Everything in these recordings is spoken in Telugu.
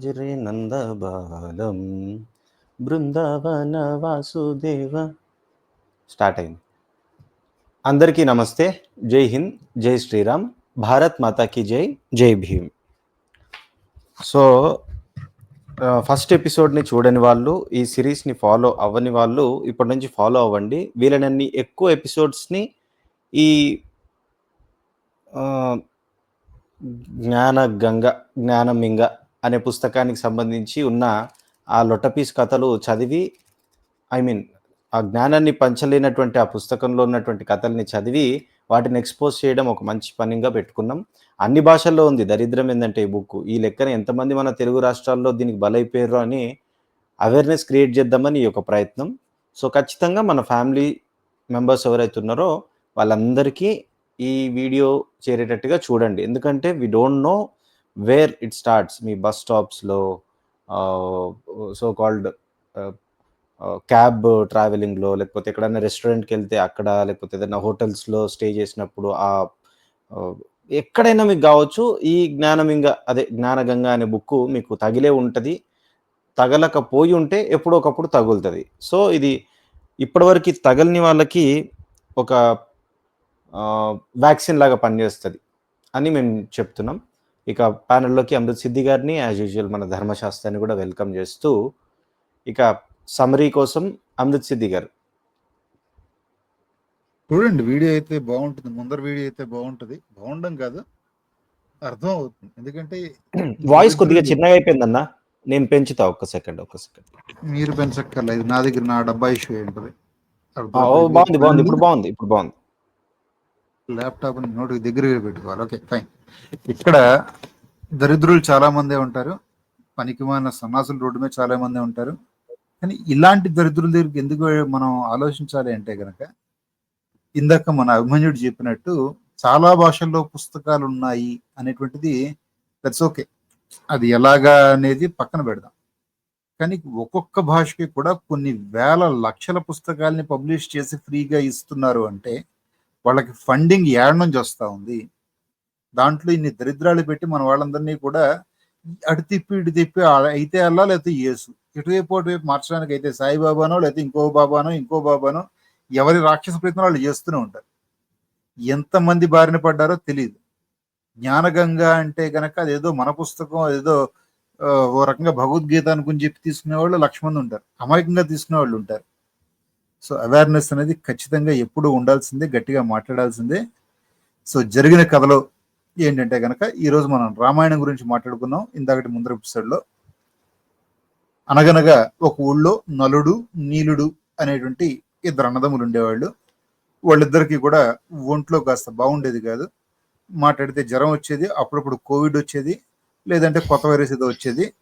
రాజరే నందబాలం బృందావన వాసుదేవ స్టార్ట్ అయింది అందరికీ నమస్తే జై హింద్ జై శ్రీరామ్ భారత్ మాతాకి జై జై భీమ్ సో ఫస్ట్ ఎపిసోడ్ని చూడని వాళ్ళు ఈ సిరీస్ని ఫాలో అవ్వని వాళ్ళు ఇప్పటి నుంచి ఫాలో అవ్వండి. వీళ్ళనన్ని ఎక్కువ ఎపిసోడ్స్ని ఈ uh, జ్ఞాన గంగ జ్ఞానమింగ అనే పుస్తకానికి సంబంధించి ఉన్న ఆ లొటపీస్ కథలు చదివి ఐ మీన్ ఆ జ్ఞానాన్ని పంచలేనటువంటి ఆ పుస్తకంలో ఉన్నటువంటి కథల్ని చదివి వాటిని ఎక్స్పోజ్ చేయడం ఒక మంచి పనిగా పెట్టుకున్నాం. అన్ని భాషల్లో ఉంది. దరిద్రం ఏంటంటే ఈ బుక్ ఈ లెక్కన ఎంతమంది మన తెలుగు రాష్ట్రాల్లో దీనికి బలైపోయారు అని అవేర్నెస్ క్రియేట్ చేద్దామని ఈ యొక్క ప్రయత్నం. సో ఖచ్చితంగా మన ఫ్యామిలీ మెంబర్స్ ఎవరైతే ఉన్నారో వాళ్ళందరికీ ఈ వీడియో చేరేటట్టుగా చూడండి. ఎందుకంటే we don't know where it starts me bus స్టాప్స్లో సో కాల్డ్ క్యాబ్ ట్రావెలింగ్లో లేకపోతే ఎక్కడైనా రెస్టారెంట్కి వెళ్తే అక్కడ లేకపోతే ఏదైనా హోటల్స్లో స్టే చేసినప్పుడు ఆ ఎక్కడైనా మీకు కావచ్చు ఈ జ్ఞానమింగ అదే జ్ఞానగంగా అనే బుక్ మీకు తగిలే ఉంటుంది. తగలకపోయి ఉంటే ఎప్పుడో ఒకప్పుడు తగులుతుంది. సో ఇది ఇప్పటివరకు తగలని వాళ్ళకి ఒక వ్యాక్సిన్ లాగా పనిచేస్తుంది అని మేము చెప్తున్నాం. ఇక ప్యానెల్లోకి అమృత్ సిద్ధి గారిని యాజ్ యూజువల్ మన ధర్మశాస్త్రాన్ని కూడా వెల్కమ్ చేస్తూ ఇక సమరీ కోసం అమృత్ సిద్ధి గారు. చూడండి వీడియో అయితే బాగుంటుంది ముందర వీడియో అయితే బాగుంటుంది. బాగుండడం కాదు అర్థం అవుతుంది. ఎందుకంటే వాయిస్ కొద్దిగా చిన్నగా అయిపోయిందన్న నేను పెంచుతా ఒక్క సెకండ్ ఒక్క సెకండ్ మీరు పెంచక్కర్లేదు నా దగ్గర నా డబ్బా ఇష్యూ ఉంటుంది బాగుంది బాగుంది ఇప్పుడు బాగుంది ఇప్పుడు బాగుంది. ల్యాప్టాప్ నోటికి దగ్గరగా పెట్టుకోవాలి. ఓకే ఫైన్ ఇక్కడ దరిద్రులు చాలా మందే ఉంటారు. పనికిమాన సన్నాసులు రోడ్డు మీద చాలా మందే ఉంటారు. కానీ ఇలాంటి దరిద్రుల దగ్గరికి ఎందుకు మనం ఆలోచించాలి అంటే కనుక ఇందాక మన అభిమన్యుడు చెప్పినట్టు చాలా భాషల్లో పుస్తకాలు ఉన్నాయి అనేటువంటిది దట్స్ ఓకే అది ఎలాగా అనేది పక్కన పెడదాం. కానీ ఒక్కొక్క భాషకి కూడా కొన్ని వేల లక్షల పుస్తకాలని పబ్లిష్ చేసి ఫ్రీగా ఇస్తున్నారు అంటే వాళ్ళకి ఫండింగ్ ఏడ నుంచి వస్తూ ఉంది. దాంట్లో ఇన్ని దరిద్రాలు పెట్టి మన వాళ్ళందరినీ కూడా అటు తిప్పి ఇటు తిప్పి అయితే అల్లా లేకపోతే యేసు ఇటువైపు అటువైపు మార్చడానికి అయితే సాయిబాబానో లేకపోతే ఇంకో బాబానో ఇంకో బాబానో ఎవరి రాక్షస ప్రయత్నం వాళ్ళు చేస్తూనే ఉంటారు. ఎంతమంది బారిన పడ్డారో తెలియదు జ్ఞానగంగ అంటే గనక అదేదో మన పుస్తకం అదేదో ఓ రకంగా భగవద్గీత అనుకుని చెప్పి తీసుకునే వాళ్ళు లక్ష మంది ఉంటారు. అమాయకంగా తీసుకునే వాళ్ళు ఉంటారు. సో అవేర్నెస్ అనేది ఖచ్చితంగా ఎప్పుడు ఉండాల్సిందే గట్టిగా మాట్లాడాల్సిందే. సో జరిగిన కథలో ఏంటంటే కనుక ఈరోజు మనం రామాయణం గురించి మాట్లాడుకున్నాం. ఇందాకటి ముందర ఎపిసోడ్లో అనగనగా ఒక ఊళ్ళో నలుడు నీలుడు అనేటువంటి ఇద్దరు అన్నదమ్ములు ఉండేవాళ్ళు. వాళ్ళిద్దరికీ కూడా ఒంట్లో కాస్త బాగుండేది కాదు. మాట్లాడితే జ్వరం వచ్చేది అప్పుడప్పుడు కోవిడ్ వచ్చేది లేదంటే కొత్త వైరస్ ఏదో వచ్చేది.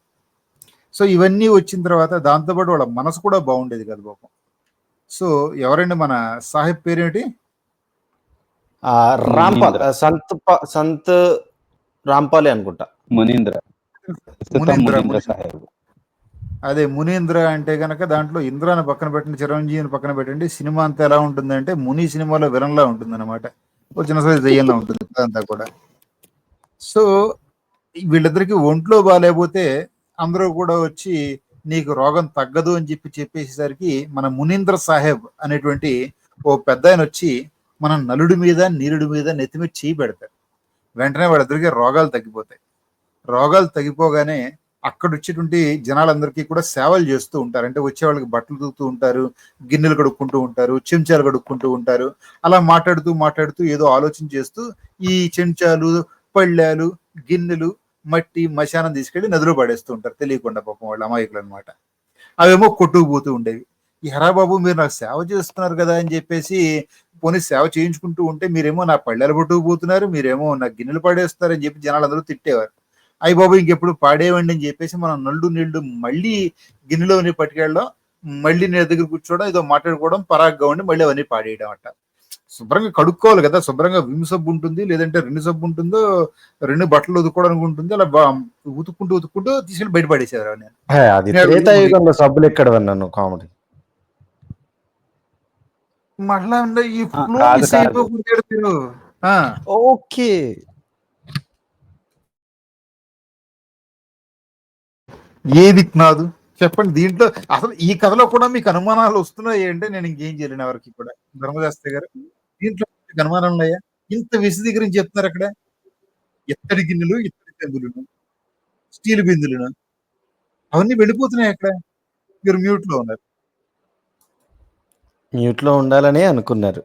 సో ఇవన్నీ వచ్చిన తర్వాత దాంతోపాటు వాళ్ళ మనసు కూడా బాగుండేది కాదు పాపం. సో ఎవరండి మన సాహిబ్ పేరేంటి ఆ, రాంపాల్ సంత్ సంత్ రాంపాలే అనుకుంటా. మునీంద్ర. మునీంద్ర. సాహెబ్. అదే మునీంద్ర అంటే గనక దాంట్లో ఇంద్రాన్ని పక్కన పెట్టండి చిరంజీవిని పక్కన పెట్టండి. సినిమా అంతా ఎలా ఉంటుందంటే ముని సినిమాలో విలన్లా ఉంటుంది అనమాట ఒక చిన్న సైజు దెయ్యంలా ఉంటుంది అంతా కూడా. సో వీళ్ళిద్దరికి ఒంట్లో బాగాలేకపోతే అందరూ కూడా వచ్చి నీకు రోగం తగ్గదు అని చెప్పి చెప్పేసేసరికి మన మునీంద్ర సాహెబ్ అనేటువంటి ఓ పెద్ద ఆయన వచ్చి మన నలుడి మీద నీరుడి మీద నెత్తి మీద చేయి పెడతారు వెంటనే వాళ్ళిద్దరికి రోగాలు తగ్గిపోతాయి. రోగాలు తగ్గిపోగానే అక్కడ వచ్చేటువంటి జనాలందరికీ కూడా సేవలు చేస్తూ ఉంటారు. అంటే వచ్చే వాళ్ళకి బట్టలు తూగుతూ ఉంటారు గిన్నెలు కడుక్కుంటూ ఉంటారు చెంచాలు కడుక్కుంటూ ఉంటారు. అలా మాట్లాడుతూ మాట్లాడుతూ ఏదో ఆలోచన చేస్తూ ఈ చెంచాలు పళ్ళాలు గిన్నెలు మట్టి మశానం తీసుకెళ్ళి నదిలో పడేస్తూ ఉంటారు. తెలియకుండా పాపం వాళ్ళు అమాయకులు అనమాట అవేమో కొట్టుకుపోతూ ఉండేవి. ఈ హరా బాబు మీరు నాకు సేవ చేస్తున్నారు కదా అని చెప్పేసి పోనీ సేవ చేయించుకుంటూ ఉంటే మీరేమో నా పళ్ళెలు పట్టుకుపోతున్నారు మీరేమో నా గిన్నెలు పడేస్తున్నారు అని చెప్పి జనాలందరూ తిట్టేవారు. అయ్య బాబు ఇంకెప్పుడు పాడేవండి అని చెప్పేసి మనం నల్లు నీళ్ళు మళ్ళీ గిన్నెలోని పట్టుకెళ్ళడం మళ్ళీ నీ దగ్గర కూర్చోవడం ఏదో మాట్లాడుకోవడం పరాగ్గా ఉండి మళ్ళీ అవన్నీ పాడేయడం అంట శుభ్రంగా కడుక్కోవాలి కదా శుభ్రంగా విమ్ సబ్బు ఉంటుంది లేదంటే రెండు సబ్బు ఉంటుందో రెండు బట్టలు ఉతుక్కోవడానికి ఉంటుంది అలా ఉతుక్కుంటూ ఉతుక్కుంటూ తీసుకెళ్ళి బయట పడేసేవారు నేను సబ్బులు ఎక్కడ విన్నాను కామెడీ? మళ్ళా ఈ మీరు ఓకే. ఏది నాదు? చెప్పండి దీంట్లో అసలు ఈ కథలో కూడా మీకు అనుమానాలు వస్తున్నాయి అంటే నేను ఇంకేం చేయలేను ఎవరికి కూడా. ధర్మశాస్త్రి గారు? మీకు ఉన్నాయా ఇంత విశదీకరించి చెప్తున్నారు అక్కడ. ఎత్తడి గిన్నెలు ఇత్తడి చెంబులను స్టీల్ బిందులను. అవన్నీ వెళ్ళిపోతున్నాయి అక్కడ. మీరు మ్యూట్లో ఉన్నారు. మ్యూట్లో ఉండాలని అనుకున్నారు.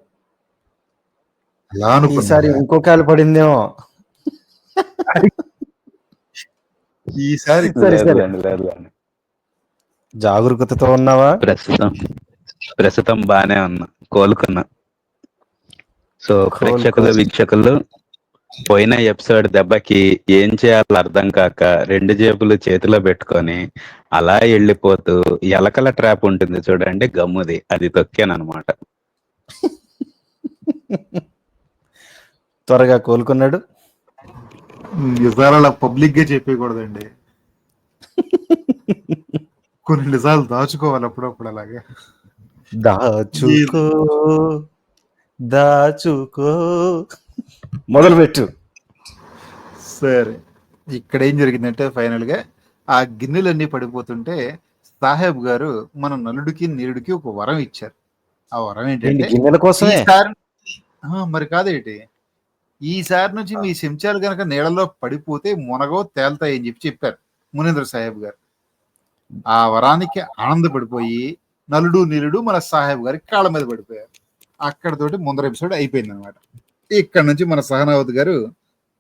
అలా ఈసారి? ఇంకో కాలు పడిందేమో. ఈసారి. జాగరూకతతో ఉన్నావా? ప్రస్తుతం ప్రస్తుతం బానే ఉన్నా. కోలుకున్నా. సో ప్రేక్షకులు వీక్షకులు పోయిన ఎపిసోడ్ దెబ్బకి ఏం చేయాలో అర్థం కాక రెండు జేబులు చేతిలో పెట్టుకొని అలా వెళ్ళిపోతూ ఎలకల ట్రాప్ ఉంటుంది చూడండి గమ్ముది. అది తొక్కానమాట త్వరగా కోలుకున్నాడు. నిజాలు అలా పబ్లిక్గా చెప్పకూడదండి కొన్ని నిజాలు దాచుకోవాలి అప్పుడప్పుడు అలాగే. దాచుకో. దాచుకో. మొదలు పెట్టు సరే ఇక్కడ ఏం జరిగిందంటే ఫైనల్గా ఆ గిన్నెలన్నీ పడిపోతుంటే సాహెబ్ గారు మన నలుడికి నీరుడికి ఒక వరం ఇచ్చారు. ఆ వరం ఏంటి ఏంటంటే గిన్నెల కోసమే? ఈసారి ఆ, మరి కాదేంటి? ఈసారి నుంచి మీ చెంచాలు గనక నీళ్ళలో పడిపోతే మునగో తేల్తాయి అని చెప్పి చెప్పారు మునీంద్ర సాహెబ్ గారు. ఆ వరానికి ఆనందపడిపోయి నలుడు నీలుడు మన సాహెబ్ గారి కాళ్ళ మీద పడిపోయారు. అక్కడతోటి ముందర ఎపిసోడ్ అయిపోయింది అనమాట ఇక్కడ నుంచి మన సహనావతి గారు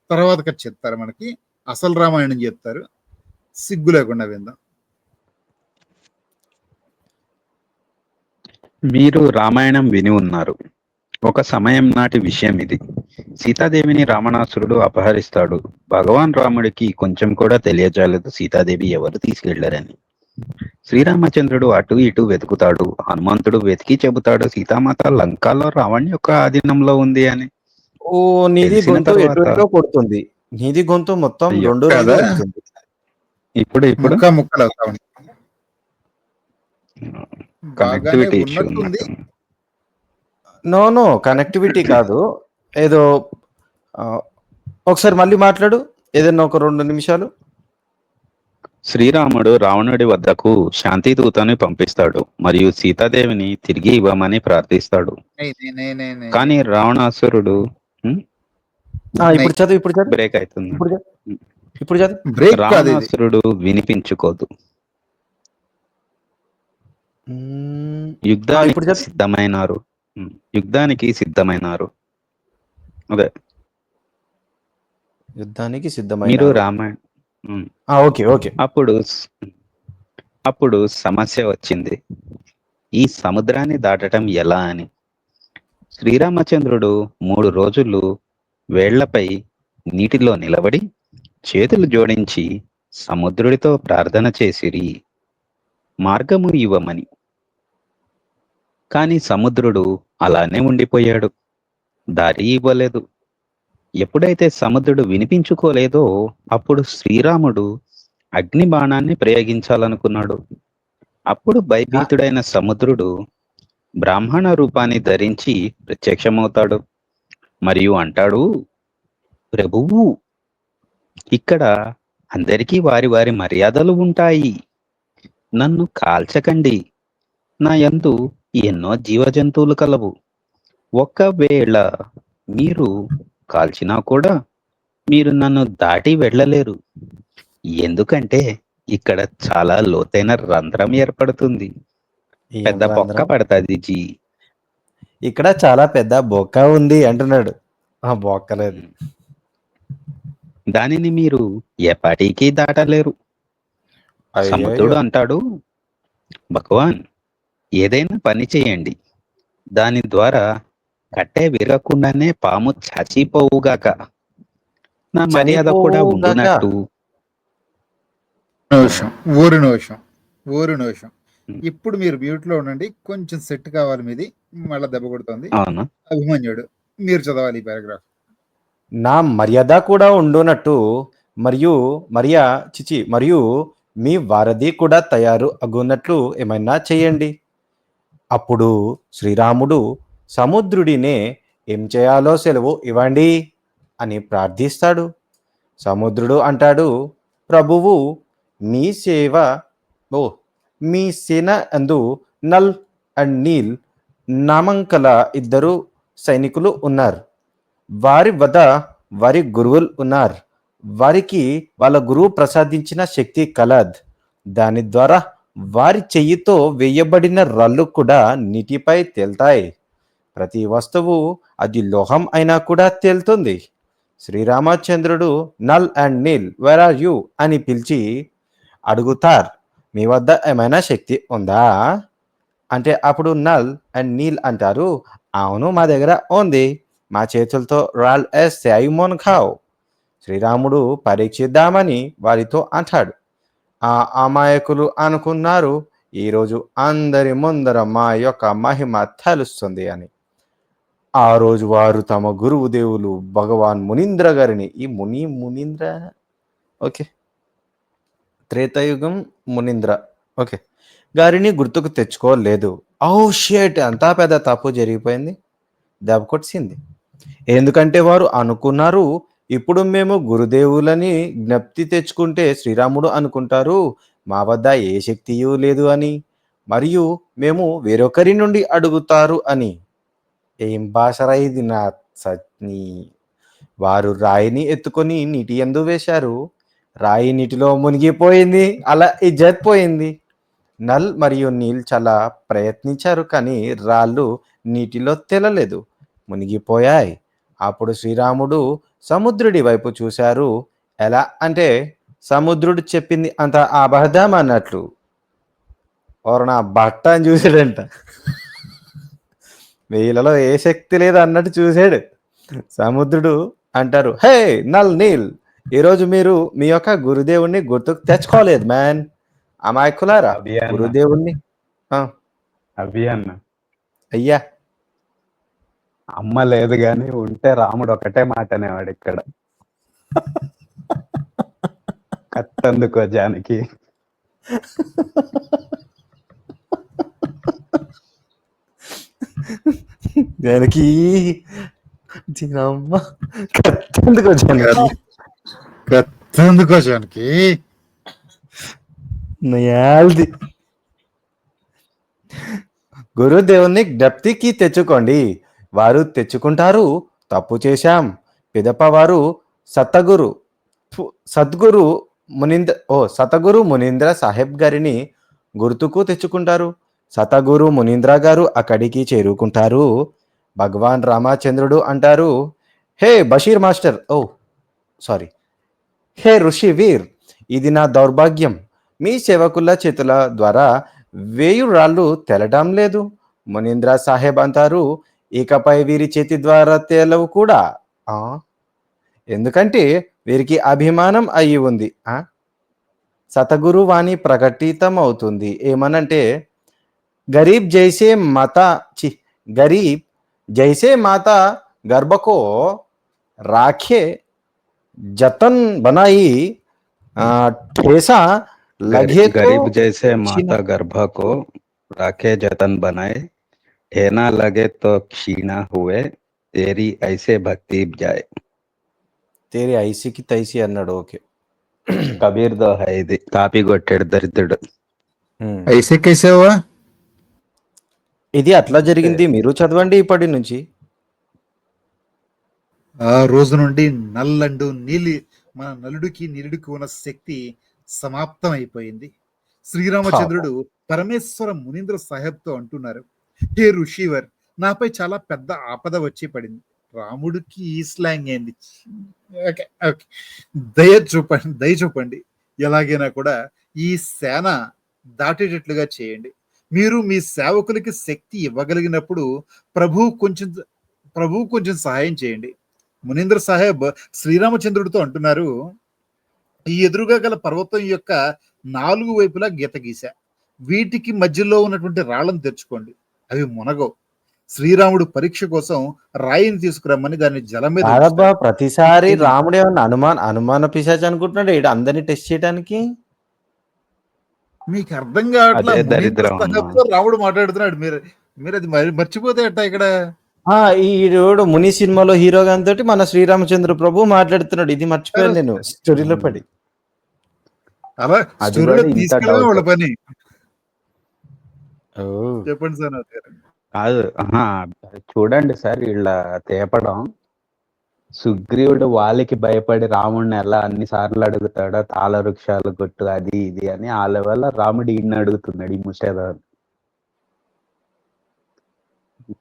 తర్వాత కథ చెప్తారు మనకి. అసలు రామాయణం చెప్తారు. సిగ్గు లేకుండా విందాం. మీరు రామాయణం విని ఉన్నారు. ఒక సమయం నాటి విషయం ఇది. సీతాదేవిని రావణాసురుడు అపహరిస్తాడు. భగవాన్ రాముడికి కొంచెం కూడా తెలియజాలేదు సీతాదేవి ఎవరు తీసుకెళ్ళారని. శ్రీరామచంద్రుడు అటు ఇటు వెతుకుతాడు. హనుమంతుడు వెతికి చెబుతాడు. సీతామాత లంకాలో రావణ్ యొక్క ఆధీనంలో ఉంది అని. ఓ నీది గొంతు కొడుతుంది. నీది గొంతు మొత్తం రెండు కదా? ఇప్పుడు ఇప్పుడు? ముక్కలు అవుతా కనెక్టివిటీ నో నో కనెక్టివిటీ కాదు. ఏదో ఆ, ఒకసారి మళ్ళీ మాట్లాడు. ఏదైనా ఒక రెండు నిమిషాలు. శ్రీరాముడు రావణుడి వద్దకు శాంతి దూతని పంపిస్తాడు మరియు సీతాదేవిని తిరిగి ఇవ్వమని ప్రార్థిస్తాడు. కానీ రావణాసురుడు ఆ, ఇప్పుడు చదువు ఇప్పుడు చదువు. బ్రేక్ అవుతుంది. ఇప్పుడు చదువు. రావణాసురుడు వినిపించుకోదు. యుద్ధానికి. సిద్ధమైనారు. యుద్ధానికి సిద్ధమైనారు. అదే. యుద్ధానికి మీరు సిద్ధమైన రామాయణ ఉమ్, ఓకే ఓకే. అప్పుడు అప్పుడు సమస్య వచ్చింది. ఈ సముద్రాన్ని దాటడం ఎలా అని. శ్రీరామచంద్రుడు మూడు రోజులు వేళ్ళపై నీటిలో నిలబడి చేతులు జోడించి సముద్రుడితో ప్రార్థన చేసిరి. మార్గము ఇవ్వమని. కాని సముద్రుడు అలానే ఉండిపోయాడు. దారి ఇవ్వలేదు. ఎప్పుడైతే సముద్రుడు వినిపించుకోలేదో అప్పుడు శ్రీరాముడు అగ్ని బాణాన్ని ప్రయోగించాలనుకున్నాడు. అప్పుడు భయభీతుడైన సముద్రుడు బ్రాహ్మణ రూపాన్ని ధరించి ప్రత్యక్షమవుతాడు. మరియు అంటాడు ప్రభువు ఇక్కడ అందరికీ వారి వారి మర్యాదలు ఉంటాయి. నన్ను కాల్చకండి. నా యందు ఎన్నో జీవజంతువులు కలవు. ఒకవేళ మీరు కాల్చినా కూడా మీరు నన్ను దాటి వెళ్ళలేరు. ఎందుకంటే ఇక్కడ చాలా లోతైన రంధ్రం ఏర్పడుతుంది. పెద్ద రంధ్రం? పడుతుంది జీ. ఇక్కడ చాలా పెద్ద బొక్క ఉంది అంటున్నాడు. ఆ బొక్కలేదు దానిని మీరు ఎప్పటికీ దాటలేరు. సముద్రుడు అంటాడు భగవాన్ ఏదైనా పని చేయండి. దాని ద్వారా కట్టె విరగకుండానే పాము చచ్చిపోవుగాక. నా మర్యాద కూడా. ఉండునట్టు. నిమిషం ఊరి నిమిషం ఊరి నిమిషం. ఇప్పుడు మీరు మ్యూట్లో ఉండండి కొంచెం సెట్ కావాలి మీది మళ్ళీ దెబ్బ కొడుతుంది. అభిమన్యుడు మీరు చదవాలి ఈ పారాగ్రాఫ్. నా మర్యాద కూడా ఉండునట్టు మరియు మరియా చిచి మరియు మీ వారధి కూడా తయారు అగున్నట్లు ఏమైనా చేయండి. అప్పుడు శ్రీరాముడు సముద్రుడినే ఏం చేయాలో సెలవు ఇవ్వండి అని ప్రార్థిస్తాడు. సముద్రుడు అంటాడు ప్రభువు మీ సేవ ఓ మీ సేన అందు నల్ అండ్ నీల్ నామంకల ఇద్దరు సైనికులు ఉన్నారు. వారి వద్ద వారి గురువులు ఉన్నారు. వారికి వాళ్ళ గురువు ప్రసాదించిన శక్తి కలద్. దాని ద్వారా వారి చెయ్యితో వేయబడిన రళ్ళు కూడా నీటిపై తేల్తాయి. ప్రతి వస్తువు అది లోహం అయినా కూడా తేలుతుంది. శ్రీరామచంద్రుడు Nal and Neel where are you అని పిలిచి అడుగుతారు. మీ వద్ద ఏమైనా శక్తి ఉందా? అంటే అప్పుడు నల్ అండ్ నీల్ అంటారు. అవును మా దగ్గర ఉంది. మా చేతులతో రాల్ వేస్తే అవి మొనకావు శ్రీరాముడు పరీక్షిద్దామని వారితో అంటాడు. ఆ అమాయకులు అనుకున్నారు. ఈరోజు అందరి ముందర మా యొక్క మహిమ తెలుస్తుంది అని. ఆ రోజు వారు తమ గురువు దేవులు భగవాన్ మునీంద్ర గారిని ఈ ముని మునీంద్ర? ఓకే. త్రేతయుగం మునీంద్ర. ఓకే. గారిని గుర్తుకు తెచ్చుకోలేదు. ఓ షేట్! అంతా పెద్ద తప్పు జరిగిపోయింది. దెబ్బ కొట్టింది ఎందుకంటే వారు అనుకున్నారు ఇప్పుడు మేము గురుదేవులని జ్ఞప్తి తెచ్చుకుంటే శ్రీరాముడు అనుకుంటారు. మా వద్ద ఏ శక్తియూ లేదు అని. మరియు మేము వేరొకరి నుండి అడుగుతారు అని. ఏం భాషరా ఇది నా సత్ని? వారు రాయిని ఎత్తుకొని నీటి ఎందు వేశారు. రాయి నీటిలో మునిగిపోయింది. అలా ఇజ్జత్ పోయింది. నల్ మరియు నీల్ చాలా ప్రయత్నించారు కానీ రాళ్ళు నీటిలో తెలలేదు. మునిగిపోయాయి. అప్పుడు శ్రీరాముడు సముద్రుడి వైపు చూశారు. ఎలా అంటే సముద్రుడు చెప్పింది అంత అబద్ధం అన్నట్లు. ఎవరు నా బట్ట అని చూసాడంట వీళ్ళలో ఏ శక్తి లేదు అన్నట్టు చూశాడు సముద్రుడు అంటారు హే నల్ నీల్ ఈరోజు మీరు మీ యొక్క గురుదేవుణ్ణి గుర్తుకు తెచ్చుకోలేదు మ్యాన్. అమాయకులారా? గురుదేవుణ్ణి? అభి అన్న అయ్యా. అమ్మ లేదు గాని ఉంటే రాముడు ఒకటే మాట అనేవాడు ఇక్కడ. కత్తందుకో జానకి. దానికి దీనమ్మ కత్తెందుకు వచ్చాను కత్తందుకోసానికి నయాల్ది. గురుదేవుని జ్ఞప్తికి తెచ్చుకోండి. వారు తెచ్చుకుంటారు. తప్పు చేశాం. పిదప వారు సతగురు. సద్గురు మునీంద్ర ఓ సతగురు మునీంద్ర సాహెబ్ గారిని గుర్తుకు తెచ్చుకుంటారు. సతగురు మునీంద్ర గారు అక్కడికి చేరుకుంటారు. భగవాన్ రామచంద్రుడు అంటారు hey Basheer master oh sorry హే ఋషి వీర్ ఇది నా దౌర్భాగ్యం. మీ సేవకుల చేతుల ద్వారా వేయురాళ్ళు తెలడం లేదు. మునీంద్ర సాహెబ్ అంటారు ఇకపై వీరి చేతి ద్వారా తేలవు కూడా ఎందుకంటే వీరికి అభిమానం అయి ఉంది సతగురు వాణి ప్రకటితం అవుతుంది ఏమనంటే గరీబ్ జైసే మాత చి గరీబ్ జైసే మాత గర్భకో రాఖే జతన్ బనాయి ఆ, ठेसा लगे तो गरीब जैसे छीना- माता गर्भ को राखे जतन बनाए ठेना लगे तो क्षीणा हुए तेरी ऐसे भक्ति जाए తేరి ఐసికి తైసి అన్నాడు ఓకే కబీర్ దో హై ఇది కాపీ కొట్టాడు దరిద్రుడు ఉమ్. ఐసే కేసావా ఇది అట్లా జరిగింది మీరు చదవండి ఇప్పటి నుంచి. ఆ రోజు నుండి నల్లండు నీలి మన నలుడికి నీలుడికి ఉన్న శక్తి సమాప్తం అయిపోయింది శ్రీరామచంద్రుడు పరమేశ్వర మునీంద్ర సాహెబ్తో అంటున్నారు హే ఋషివర్ నాపై చాలా పెద్ద ఆపద వచ్చి పడింది. రాముడికి ఈ స్లాంగ్ ఏంది? Okay okay. దయ చూపండి దయ చూపండి. ఎలాగైనా కూడా ఈ సేన దాటేటట్లుగా చేయండి. మీరు మీ సేవకులకి శక్తి ఇవ్వగలిగినప్పుడు ప్రభు కొంచెం ప్రభు కొంచెం సహాయం చేయండి. మునీంద్ర సాహెబ్ శ్రీరామచంద్రుడితో అంటున్నారు ఈ ఎదురుగా గల పర్వతం యొక్క నాలుగు వైపులా గీత గీశా. వీటికి మధ్యలో ఉన్నటువంటి రాళ్ళను తెచ్చుకోండి అవి మునగవు. శ్రీరాముడు పరీక్ష కోసం రాయిని తీసుకురమ్మని దాన్ని జలం మీద. ప్రతిసారి రాముడు ఏమన్నా అనుమాన అనుమాన పిశాచి అనుకుంటున్నాడు? అందరినీ టెస్ట్ చేయడానికి మీకు అర్థం కావట్లా? అదే మునీంద్ర దరిద్రం అమ్మా. సాహెబ్తో రాముడు మాట్లాడుతున్నాడు. మీరు మీరు అది మరి మర్చిపోతే అట్ట ఇక్కడ? ఆ ఈడు ముని సినిమాలో హీరోగా తోటి మన శ్రీరామచంద్ర ప్రభు మాట్లాడుతున్నాడు. ఇది మర్చిపోయాను నేను. స్టోరీలో పడి. అలా. వాళ్ళ పని? ఓ. చెప్పండి సార్ కాదు చూడండి సార్ వీళ్ళ తేపడం. సుగ్రీవుడు వాళ్ళకి భయపడి రాముడిని ఎలా అన్ని సార్లు అడుగుతాడో తాళ వృక్షాలు కొట్టు అది ఇది అని ఆ లెవెల్ రాముడు ఈయన్ని అడుగుతున్నాడు ఈ ముషేదాన్ని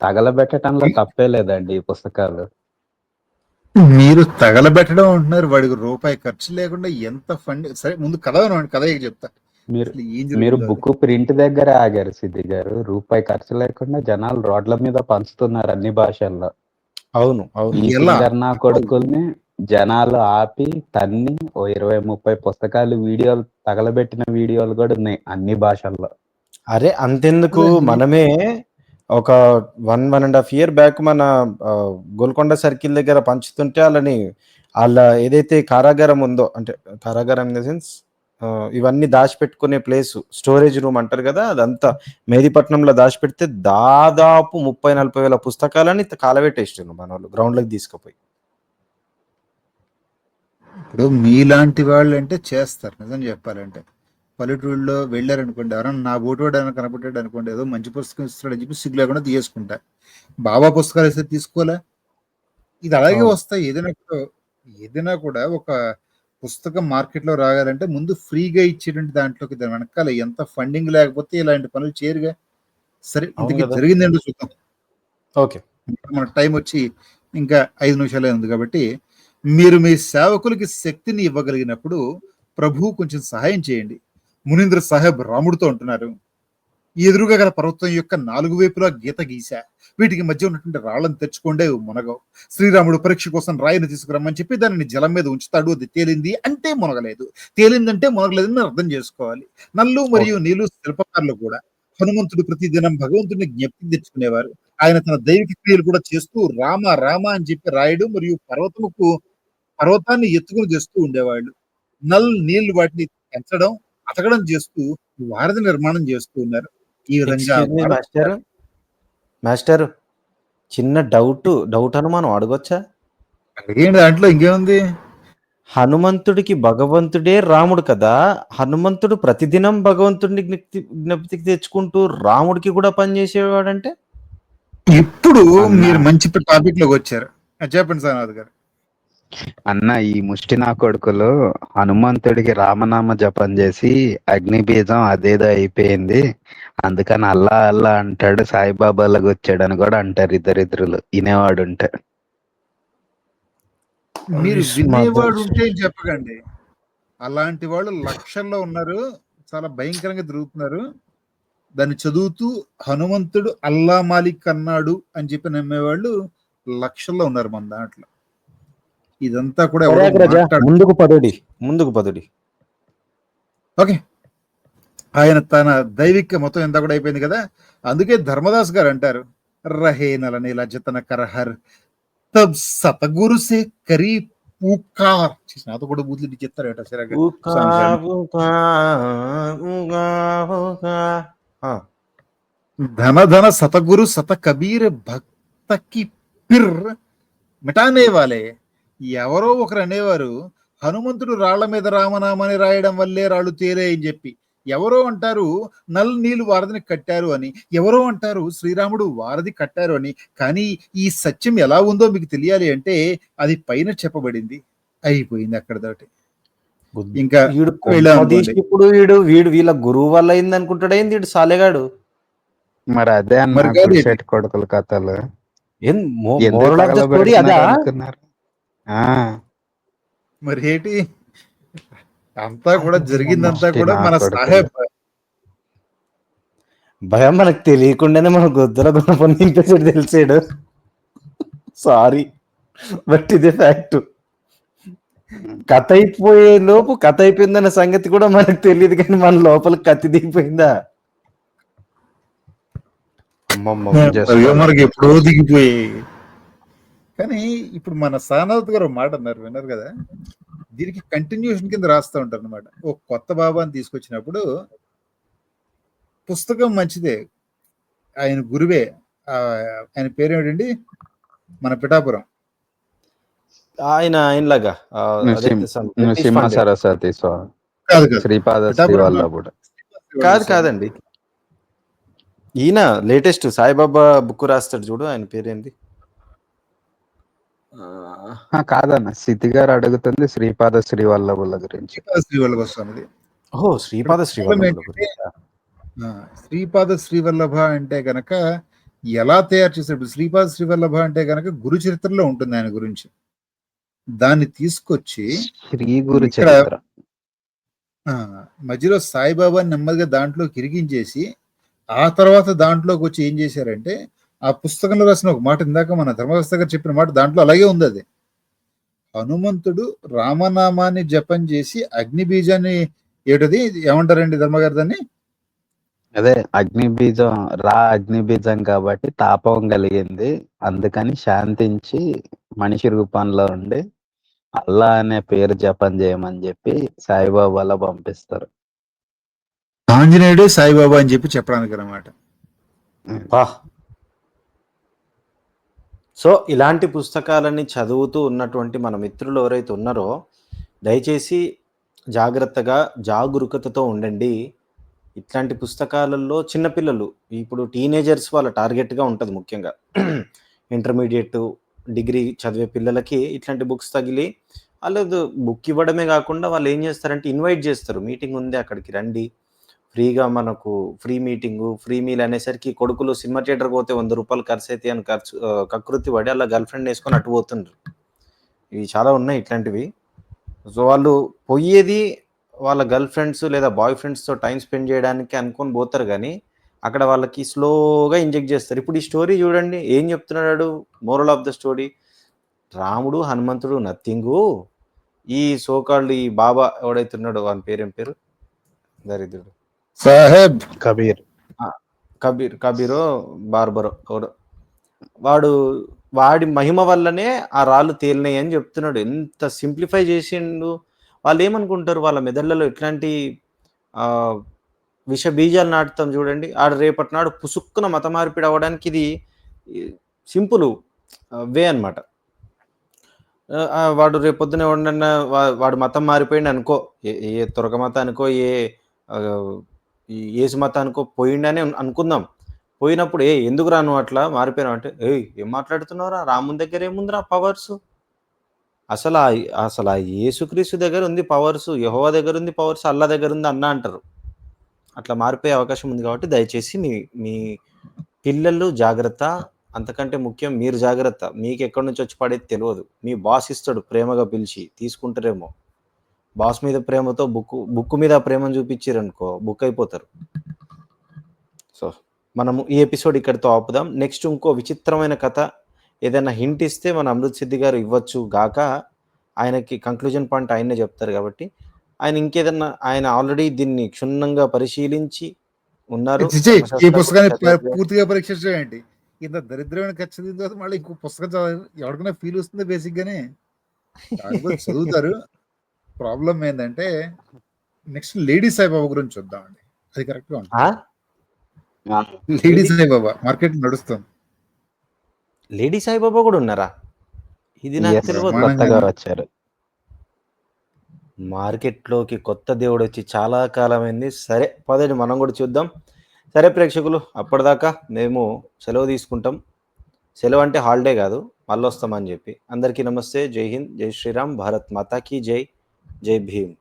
తగలబెట్టడంలో తప్పే లేదండి ఈ పుస్తకాలు. మీరు తగలబెట్టడం అంటున్నారు వాడికి రూపాయి ఖర్చు లేకుండా ఎంత ఫండ్ సరే ముందు కథ కథ చెప్తా. మీరు మీరు బుక్ ప్రింట్ దగ్గర ఆగారు సిద్ధి గారు రూపాయి ఖర్చు లేకుండా జనాలు రోడ్ల మీద పంచుతున్నారు అన్ని భాషల్లో. అవును అవును. నా కొడుకుల్ని జనాలు ఆపి తన్ని ఓ ఇరవై ముప్పై పుస్తకాలు వీడియోలు తగలబెట్టిన వీడియోలు కూడా ఉన్నాయి అన్ని భాషల్లో. అరే అంతెందుకు. మనమే ఒక one one and half year back మన గోల్కొండ సర్కిల్ దగ్గర పంచుతుంటే వాళ్ళని వాళ్ళ ఏదైతే కారాగారం ఉందో అంటే కారాగారం ఇన్ ద సెన్స్ ఇవన్నీ దాచిపెట్టుకునే ప్లేస్. స్టోరేజ్ రూమ్ అంటారు కదా అదంతా మేదిపట్నంలో దాచిపెడితే దాదాపు ముప్పై నలభై వేల పుస్తకాలని కాలబెట్టేస్తున్నారు మన వాళ్ళు గ్రౌండ్లోకి తీసుకుపోయి. ఇప్పుడు మీలాంటి వాళ్ళు అంటే చేస్తారు నిజం చెప్పాలంటే. పల్లెటూళ్ళలో వెళ్ళారనుకోండి ఎవరన్నా నా బోటోడు అని కనపడ్డాడు అనుకోండి ఏదో మంచి పుస్తకం ఇస్తాడని చెప్పి సిగ్గు లేకుండా తీసుకుంటా బాబా పుస్తకాలు ఇస్తే తీసుకోలే ఇది అలాగే. వస్తాయి ఏదైనా ఏదైనా కూడా ఒక పుస్తకం మార్కెట్లో రాగాలంటే ముందు ఫ్రీగా ఇచ్చేటువంటి దాంట్లోకి దాని వెనకాల ఎంత ఫండింగ్ లేకపోతే ఇలాంటి పనులు చేయరుగా? సరే ఇంతకీ కదా. జరిగిందేంటో చూద్దాం. ఓకే. మన టైం వచ్చి ఇంకా ఐదు నిమిషాలే ఉంది కాబట్టి మీరు మీ సేవకులకి శక్తిని ఇవ్వగలిగినప్పుడు ప్రభు కొంచెం సహాయం చేయండి. మునీంద్ర సాహెబ్ రాముడితో అంటున్నారు. ఎదురుగా గల పర్వతం యొక్క నాలుగు వైపులా గీత గీశా. వీటికి మధ్య ఉన్నటువంటి రాళ్ళను తెచ్చుకోండే మునగవు. శ్రీరాముడు పరీక్ష కోసం రాయిని తీసుకురమ్మని చెప్పి దానిని జలం మీద ఉంచుతాడు అది తేలింది అంటే మునగలేదు. తేలిందంటే మునగలేదని అర్థం చేసుకోవాలి. నల్లు మరియు నీళ్ళు శిల్పకారులు కూడా హనుమంతుడు ప్రతిదినం భగవంతుడిని జ్ఞప్తికి తెచ్చుకునేవారు. ఆయన తన దైవిక క్రియలు కూడా చేస్తూ రామ రామ అని చెప్పి రాయడు మరియు పర్వతముకు పర్వతాన్ని ఎత్తుకుని చేస్తూ ఉండేవాళ్ళు. నల్ నీళ్ళు వాటిని పెంచడం అతకడం చేస్తూ వారధి నిర్మాణం చేస్తూ ఉన్నారు. ఈ విధంగా మాస్టర్ మాస్టర్ చిన్న డౌట్ డౌట్ అనుమానం అడగొచ్చా? ఏంటి దాంట్లో ఇంకేముంది? హనుమంతుడికి భగవంతుడే రాముడు కదా. హనుమంతుడు ప్రతిదినం భగవంతుడిని జ్ఞప్తి జ్ఞప్తికి తెచ్చుకుంటూ రాముడికి కూడా పనిచేసేవాడంటే ఇప్పుడు. మీరు మంచి టాపిక్లోకి వచ్చారు. చెప్పండి సానాథ్ గారు. అన్న ఈ ముష్టి నా కొడుకులు హనుమంతుడికి రామనామ జపం చేసి అగ్ని బీజం అదేదో అయిపోయింది. అందుకని అల్లా అల్లా అంటాడు సాయిబాబాలకు వచ్చాడని కూడా అంటారు ఇద్దరిద్దరులు వినేవాడు ఉంటే మీరు వినేవాడు. ఉంటే చెప్పకండి. అలాంటి వాళ్ళు లక్షల్లో ఉన్నారు. చాలా భయంకరంగా తిరుగుతున్నారు. దాన్ని చదువుతూ హనుమంతుడు అల్లా మాలిక్ అన్నాడు అని చెప్పి నమ్మేవాళ్ళు లక్షల్లో ఉన్నారు మన దాంట్లో. ఇదంతా కూడా ముందుకు పదుడి. ముందుకు పదుడి. ఓకే. ఆయన తన దైవిక మొత్తం ఎంత కూడా అయిపోయింది కదా? అందుకే ధర్మదాస్ గారు అంటారు రహే నల నీల జతన కరహర్ తబ్ సతగురు సే కరీ పూకార్ నాతో కూడా బూతులు చెప్తారు ఏటా ధన ధన సతగురు సత కబీర్ భక్తకి పిర్ మిటానే వాలే. ఎవరో ఒకరు అనేవారు హనుమంతుడు రాళ్ళ మీద రామనామని రాయడం వల్లే రాళ్ళు తేలే అని చెప్పి. ఎవరో అంటారు నల్ నీళ్ళు వారధిని కట్టారు అని. ఎవరో అంటారు శ్రీరాముడు వారధి కట్టారు అని. కానీ ఈ సత్యం ఎలా ఉందో మీకు తెలియాలి అంటే అది పైన చెప్పబడింది. అయిపోయింది అక్కడతోటి బుద్ధి. ఇంకా. ఇప్పుడు వీడు వీడు వీళ్ళ గురువు వల్ల అయింది అనుకుంటాడేంది వీడు సాలేగాడు? మరి అదే కొడుకుల కథలు. అదా? మరి ఏంటి? అంతా కూడా జరిగిందంతా కూడా మన. సాహెబ్. భయం మనకు తెలియకుండానే మన గొద్దుల గుణపని నింపేసాడు తెలిసాడు. సారీ బట్ ఇదే ఫ్యాక్ట్ కథ అయిపోయే లోపు కథ అయిపోయిందన్న సంగతి కూడా మనకు తెలియదు కానీ మన లోపల కత్తి దిగిపోయిందా? అమ్మమ్మ మనకి ఎప్పుడో దిగిపోయాయి కానీ ఇప్పుడు మన సానాథ్ గారు ఒక మాట అన్నారు విన్నారు కదా? దీనికి కంటిన్యూషన్ కింద రాస్తూ ఉంటారు అనమాట ఓ కొత్త బాబాని తీసుకొచ్చినప్పుడు పుస్తకం మంచిదే ఆయన గురువే ఆయన పేరేమిటండి? మన పిఠాపురం. ఆయన ఆయనలాగా కాదు కాదు. శ్రీపాద పిఠాపురం శ్రీవల్లభుడు కాదు కాదండి. ఈయన లేటెస్ట్ సాయిబాబా బుక్ రాస్తాడు చూడు ఆయన పేరేంది కాదన్న. స్థితి గారు అడుగుతుంది శ్రీపాద శ్రీవల్లభుల గురించి. శ్రీపాద శ్రీవల్లభ స్వామిది. ఓహో శ్రీపాద శ్రీవల్లభుల ఏంటంటే, గురించా? ఆ, శ్రీపాద శ్రీవల్లభ అంటే గనక ఎలా తయారు చేశాడు శ్రీపాద శ్రీవల్లభ అంటే గనక గురు చరిత్రలో ఉంటుంది ఆయన గురించి. దాన్ని తీసుకొచ్చి శ్రీ గురు చరిత్ర. ఆ, మధ్యలో సాయిబాబాని నెమ్మదిగా దాంట్లో కిరిగించేసి ఆ తర్వాత దాంట్లోకి వచ్చి ఏం చేశారంటే ఆ పుస్తకంలో రాసిన ఒక మాట ఇందాక మన ధర్మశాస్త్ర గారు చెప్పిన మాట దాంట్లో అలాగే ఉంది అది. హనుమంతుడు రామనామాన్ని జపం చేసి అగ్ని బీజాన్ని ఏటది ఏమంటారండి ధర్మగారు దాన్ని? అదే అగ్ని బీజం రా అగ్ని బీజం కాబట్టి తాపం కలిగింది. అందుకని శాంతించి మనిషి రూపంలో ఉండి అల్లా అనే పేరు జపం చేయమని చెప్పి సాయిబాబాలో పంపిస్తారు. ఆంజనేయుడే సాయిబాబా అని చెప్పి చెప్పడానికి అనమాట బా సో ఇలాంటి పుస్తకాలని చదువుతూ ఉన్నటువంటి మన మిత్రులు ఎవరైతే ఉన్నారో దయచేసి జాగ్రత్తగా జాగరూకతతో ఉండండి. ఇట్లాంటి పుస్తకాలలో చిన్నపిల్లలు ఇప్పుడు టీనేజర్స్ వాళ్ళ టార్గెట్గా ఉంటుంది ముఖ్యంగా. ఇంటర్మీడియట్ డిగ్రీ చదివే పిల్లలకి ఇట్లాంటి బుక్స్ తగిలి వాళ్ళు బుక్ ఇవ్వడమే కాకుండా వాళ్ళు ఏం చేస్తారంటే ఇన్వైట్ చేస్తారు. మీటింగ్ ఉంది అక్కడికి రండి. ఫ్రీగా మనకు ఫ్రీ మీటింగు ఫ్రీ మీల్ అనేసరికి కొడుకులు సినిమా థియేటర్కి పోతే వంద రూపాయలు ఖర్చు అయితే అని ఖర్చు కకృతి పడి అలా గర్ల్ ఫ్రెండ్ వేసుకొని అటు పోతుండ్రు. ఇవి చాలా ఉన్నాయి ఇట్లాంటివి. సో వాళ్ళు పోయేది వాళ్ళ గర్ల్ ఫ్రెండ్స్ లేదా బాయ్ ఫ్రెండ్స్తో టైం స్పెండ్ చేయడానికి అనుకొని పోతారు కానీ అక్కడ వాళ్ళకి స్లోగా ఇంజెక్ట్ చేస్తారు. ఇప్పుడు ఈ స్టోరీ చూడండి ఏం చెప్తున్నాడు? Moral of the story. రాముడు హనుమంతుడు నథింగు ఈ సోకాళ్ళు ఈ బాబా ఎవడైతున్నాడో వాని పేరేం పేరు? దరిద్రుడు. సాహెబ్. కబీర్. కబీర్ కబీరో బార్బరో ఎవడో వాడు వాడి మహిమ వల్లనే ఆ రాళ్ళు తేలినాయి అని చెప్తున్నాడు. ఎంత సింప్లిఫై చేసిండు. వాళ్ళు ఏమనుకుంటారు? వాళ్ళ మెదళ్ళలో ఎట్లాంటి ఆ, విష బీజాలు నాటుతాం చూడండి. ఆడ రేపటి నాడు పుసుక్కున మత మార్పిడి అవ్వడానికి ఇది సింపుల్ వే అనమాట వాడు రేపు పొద్దున ఎవడన్నా వాడు మతం మారిపోయింది అనుకో ఏ ఏ తురక మతం అనుకో ఏ ఈ ఏసు మతానికో పోయిండని అనుకుందాం. పోయినప్పుడు ఏ ఎందుకు రాను అట్లా మారిపోయినావు? అంటే ఏ ఏం మాట్లాడుతున్నావురా? రాముని దగ్గర ఏముందిరా పవర్స్ అసలు ఆ అసలు ఆ యేసుక్రీస్తు దగ్గర ఉంది పవర్స్ యహోవా దగ్గర ఉంది పవర్స్ అల్లా దగ్గర ఉంది అన్న అంటారు. అట్లా మారిపోయే అవకాశం ఉంది కాబట్టి దయచేసి మీ మీ పిల్లలు జాగ్రత్త. అంతకంటే ముఖ్యం మీరు జాగ్రత్త. మీకు ఎక్కడి నుంచి వచ్చి పడేది తెలియదు మీ బాస్ ఇస్తాడు ప్రేమగా పిలిచి తీసుకుంటారేమో. బాస్ మీద ప్రేమతో బుక్ బుక్ మీద ప్రేమను చూపించారనుకో బుక్ అయిపోతారు సో మనము ఈ ఎపిసోడ్ ఇక్కడితో ఆపుదాం. నెక్స్ట్ ఇంకో విచిత్రమైన కథ ఏదైనా హింట్ ఇస్తే మన అమృత్ సిద్ధి గారు ఇవ్వచ్చు గాక ఆయనకి కంక్లూజన్ పాయింట్ ఆయనే చెప్తారు కాబట్టి. ఆయన ఇంకేదన్నా ఆయన ఆల్రెడీ దీన్ని క్షుణ్ణంగా పరిశీలించి ఉన్నారు. ఈ పుస్తకాన్ని. పూర్తిగా పరీక్ష చేయండి. ఇంత దరిద్రమైన ఖర్చు తర్వాత మళ్ళీ ఇంకో పుస్తకం చదవాలి. ఎవరికైనా ఫీల్ వస్తుంది బేసిక్ గానే చదువుతారు. ప్రాబ్లం ఏంటంటే నెక్స్ట్ లేడీ సాయిబాబా గురించి చూద్దామండి. అది కరెక్ట్గా ఉంటుంది. ఆ? లేడీ సాయిబాబా మార్కెట్ నడుస్తుంది. లేడీ సాయిబాబా కూడా ఉన్నారా? ఇది నాకు తెలియదు కొత్తగా వచ్చారు. మార్కెట్లోకి కొత్త దేవుడు వచ్చి చాలా కాలమైంది. సరే పదండి మనం కూడా చూద్దాం. సరే ప్రేక్షకులు అప్పటిదాకా మేము సెలవు తీసుకుంటాం. సెలవు అంటే హాలిడే కాదు. మళ్ళీ వస్తామని చెప్పి. అందరికీ నమస్తే. జై హింద్ జై శ్రీరామ్. భారత్ మాతాకి జై. జై భీమ్